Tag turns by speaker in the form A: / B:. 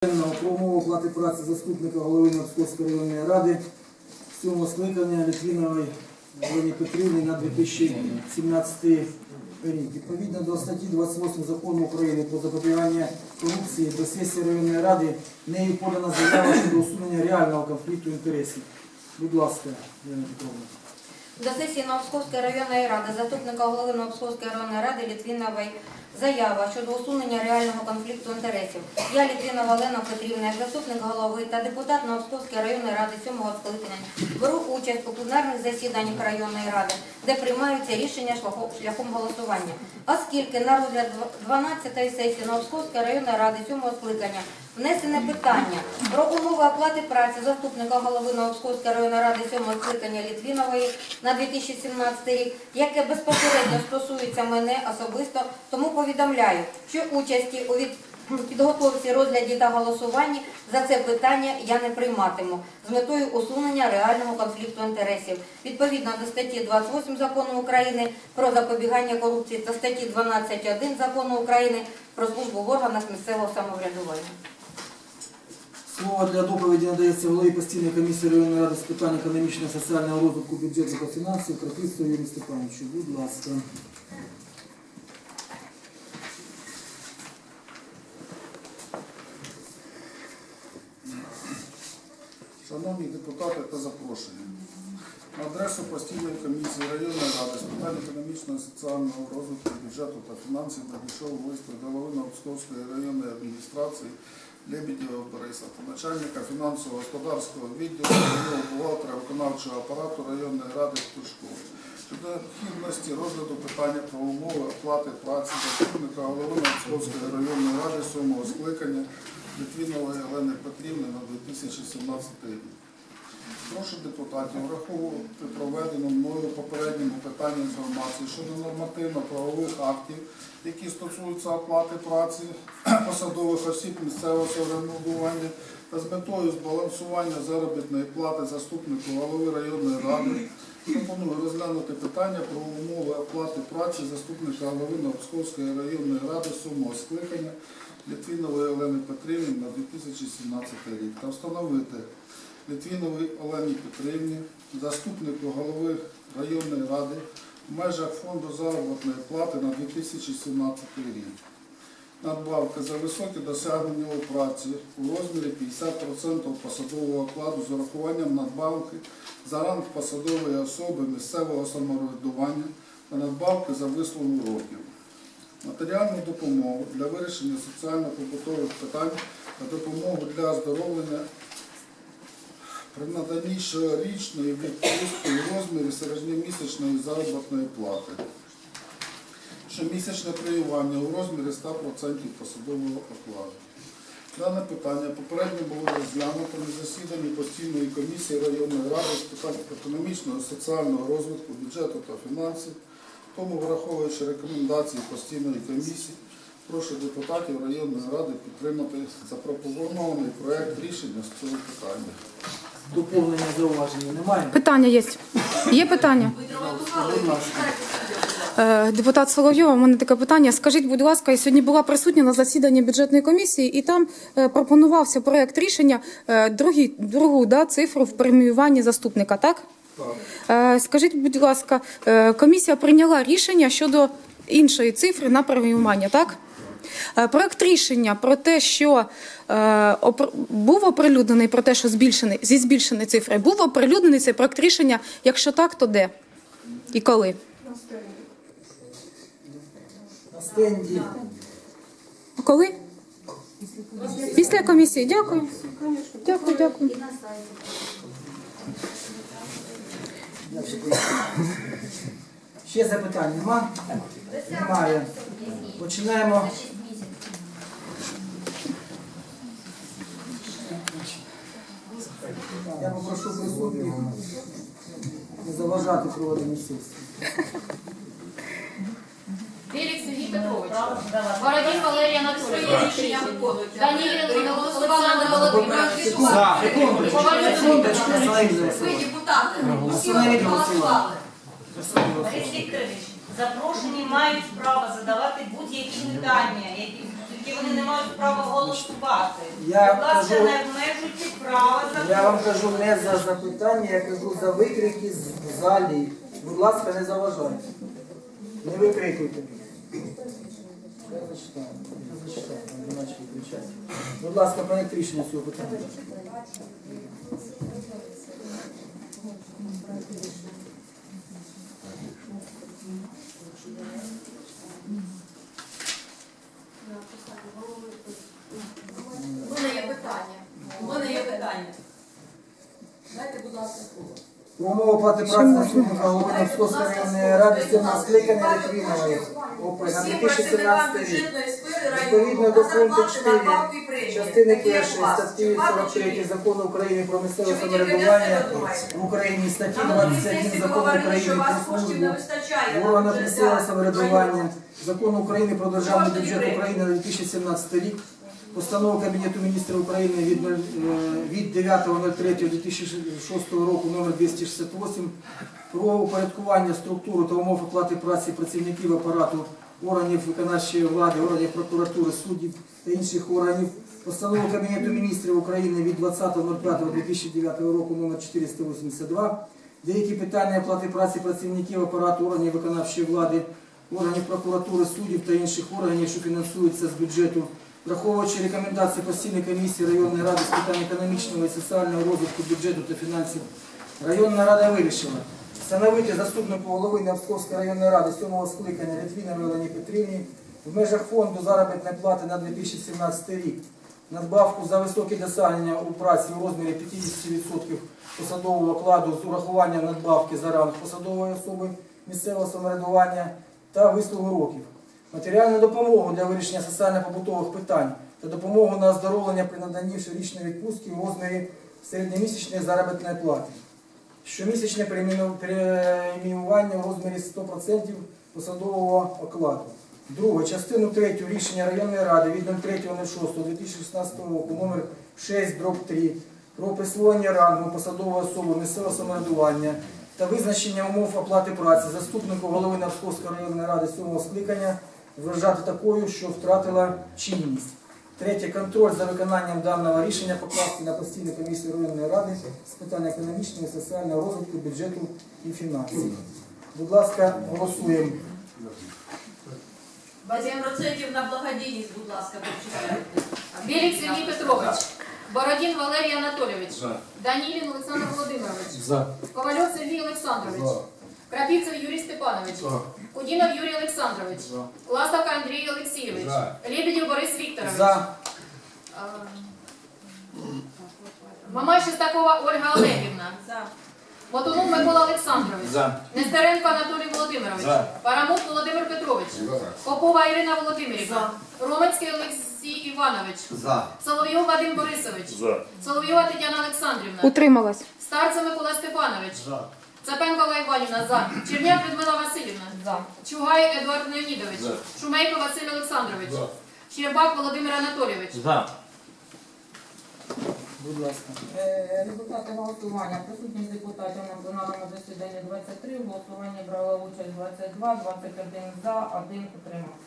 A: Про умови оплати праці заступника голови Московської районної ради сьомого скликання Літвінової Олені Петрівни на 2017 рік. Відповідно до статті 28 закону України про запобігання корупції до сесії районної ради нею подана заява щодо усунення реального конфлікту інтересів. Будь ласка, Ірина Петровна.
B: До сесії Новопсковської районної ради заступника голови Новопсковської районної ради Літвінової заява щодо усунення реального конфлікту інтересів. Я Літвінова Олена Петрівна, як заступник голови та депутат Новопсковської районної ради 7-го скликання беру участь у пленарних засіданнях районної ради, де приймаються рішення шляхом- голосування. Оскільки на розгляд 12-ї сесії Новопсковської районної ради 7-го скликання внесене питання про умови оплати праці заступника голови Новопсковської районної ради 7-го скликання Літвінової на 2017 рік, яке безпосередньо стосується мене особисто, тому повідомляю, що участі у від підготовці, розгляді та голосуванні за це питання я не прийматиму з метою усунення реального конфлікту інтересів. Відповідно до статті 28 закону України про запобігання корупції та статті 12.1 закону України про службу в органах місцевого самоврядування.
A: Слово для доповіді надається голові постійної комісії районної ради з питань економічного соціального розвитку бюджету та фінансів Крапивцю Юрію Степановичу. Будь ласка.
C: Шановні депутати та запрошені, на адресу постійної комісії районної ради з питань економічного соціального розвитку бюджету та фінансів надійшов лист від голови Новопсковської районної адміністрації Лебедєва Бориса начальника фінансово-господарського відділу бухгалтера виконавчого апарату районної ради Пушкова щодо необхідності розгляду питання про умови оплати праці заступника голови Московської районної ради сьомого скликання Літвінової Олени Петрівни на 2017 рік. Прошу депутатів враховувати проведену мною попередньому питанні інформації щодо нормативно-правових актів, які стосуються оплати праці посадових осіб місцевого самоврядування та з метою збалансування заробітної плати заступнику голови районної ради. Пропоную розглянути питання про умови оплати праці заступника голови Новопсковської районної ради сьомого скликання Літвінової Олени Петрівни на 2017 рік та встановити Літвіновій Олені Петрівні, заступнику голови районної ради в межах фонду заробітної плати на 2017 рік. Надбавки за високі досягнення у праці у розмірі 50% посадового окладу з урахуванням надбавки за ранг посадової особи місцевого самоврядування та надбавки за вислугу років. Матеріальну допомогу для вирішення соціально-побутових питань та допомогу для оздоровлення при наданні щорічної відпустки у розмірі середньомісячної заробітної плати. Щомісячне преміювання у розмірі 100% посадового окладу. Дане питання попередньо було розглянуто на засіданні постійної комісії районної ради з питань економічного соціального розвитку, бюджету та фінансів. Тому, враховуючи рекомендації постійної комісії, прошу депутатів районної ради підтримати запропонований проект рішення з цього.
A: Доповнення зауваження немає?
D: Питання є. Є питання.
A: Будь ласка.
D: Е, Депутат Соловйова, у мене таке питання. Скажіть, будь ласка, я сьогодні була присутня на засіданні бюджетної комісії, і там е, пропонувався проект рішення е, другі, другу да, цифру в преміюванні заступника, так? Е, Скажіть, будь ласка, е, комісія прийняла рішення щодо іншої цифри на преміювання, так? Е, Проект рішення про те, що е, опр- був оприлюднений про те, що збільшений зі збільшеної цифри, був оприлюднений цей проект рішення. Якщо так, то де і коли?
A: На стенді.
D: Коли? Після комісії. Дякую. Дякую, дякую.
A: Ще запитань нема? Немає. Починаємо. Я попрошу присутніх не заважати проведенню сесії.
E: Вілік Сергій Петрович. Бородін Валерій Анатолійович. Данілін не голосувала не Володимир
A: За. Секундочку, голосування.
F: депутати,
A: Остановіть голосування.
F: Борис Вікторович, запрошені мають право задавати будь-які питання, які, тоді вони не мають права голосувати.
A: Я
F: Будь ласка,
A: кажу-
F: не обмежуйте права
A: Я вам
F: закону.
A: кажу не за запитання, я кажу за викрики з- в залі. Будь ласка, не заважайте. Не викрикуйте. Я зачитаю. Я зачитаю, не наче виключати. Будь ласка, рішення з цього питання.
G: У мене є питання. У мене є питання. Дайте, будь ласка, слово.
A: Про умови оплати праці заступника голови Московської районної ради сьомого скликання Литвінової ОП на
G: Всі
A: 2017
G: працівникам
A: рік. Відповідно до пункту 4
G: надбавки і премії.
A: частини
G: Такі,
A: 1 статті 43 закону України про місцеве самоврядування в Україні статті
G: А
A: 21 закону України про службу в органах місцевого самоврядування, закону України про державний бюджет. України на 2017 рік, постанова Кабінету міністрів України від, нуль- е, від 9.03.2006 року номер 268 про упорядкування структури та умов оплати праці працівників апарату органів виконавчої влади, органів прокуратури, суддів та інших органів, постанова Кабінету міністрів України від 20.05.2009 року номер 482 Деякі питання оплати праці працівників апарату органів виконавчої влади, органів прокуратури, суддів та інших органів, що фінансуються з бюджету, враховуючи рекомендації постійної комісії районної ради з питань економічного і соціального розвитку бюджету та фінансів, районна рада вирішила встановити заступнику голови Невськовської районної ради сьомого скликання Літвінової Олені Петрівні в межах фонду заробітної плати на 2017 рік надбавку за високі досягнення у праці у розмірі 50% посадового окладу з урахуванням надбавки за ранг посадової особи місцевого самоврядування та вислугу років, матеріальну допомогу для вирішення соціально-побутових питань та допомогу на оздоровлення при наданні щорічної відпустки у розмірі середньомісячної заробітної плати. Щомісячне переміну- перемінування у розмірі 100% посадового окладу. Друге, частину 3 рішення районної ради від 03.06.2016 року номер 6 дроб 3 про присвоєння рангу посадової особи місцевого самоврядування та визначення умов оплати праці заступнику голови Навсковської районної ради 7 скликання вважати такою, що втратила чинність. Третє. Контроль за виконанням даного рішення покласти на постійну комісію районної ради з питань економічного і соціального розвитку бюджету і фінансів. Будь ласка, голосуємо.
G: 20% на благодійність, будь ласка, прочитайте.
E: Білік Сергій Петрович. Бородін Валерій Анатолійович. Данілін Олександр Володимирович. Ковальов Сергій Олександрович. Крапівцев Юрій Степанович. Кудінов Юрій Олександрович. Ластовка Андрій Олексійович. Лебедєв Борис Вікторович.
A: За.
E: А, Мамай Шестакова Ольга Олегівна.
G: За.
E: Мотунов Микола Олександрович. Нестеренко Анатолій Володимирович. Парамут Володимир Петрович. Попова Ірина Володимирівна. Ромецький Олексій Іванович. Соловйов Вадим Борисович. Соловйова Тетяна Олександрівна.
D: Утрималась.
E: Старцев Микола Степанович. Цапенкова Іванівна. За. Черняк Людмила Васильівна.
B: За.
E: Чугай Едуард Леонідович. Шумейко Василь Олександрович. Щербак Володимир Анатолійович. За.
A: Будь ласка.
B: Е, Результати голосування. Присутність депутатів на пленарному засіданні 23, в голосуванні брала участь 22, 21 за, 1 утримався.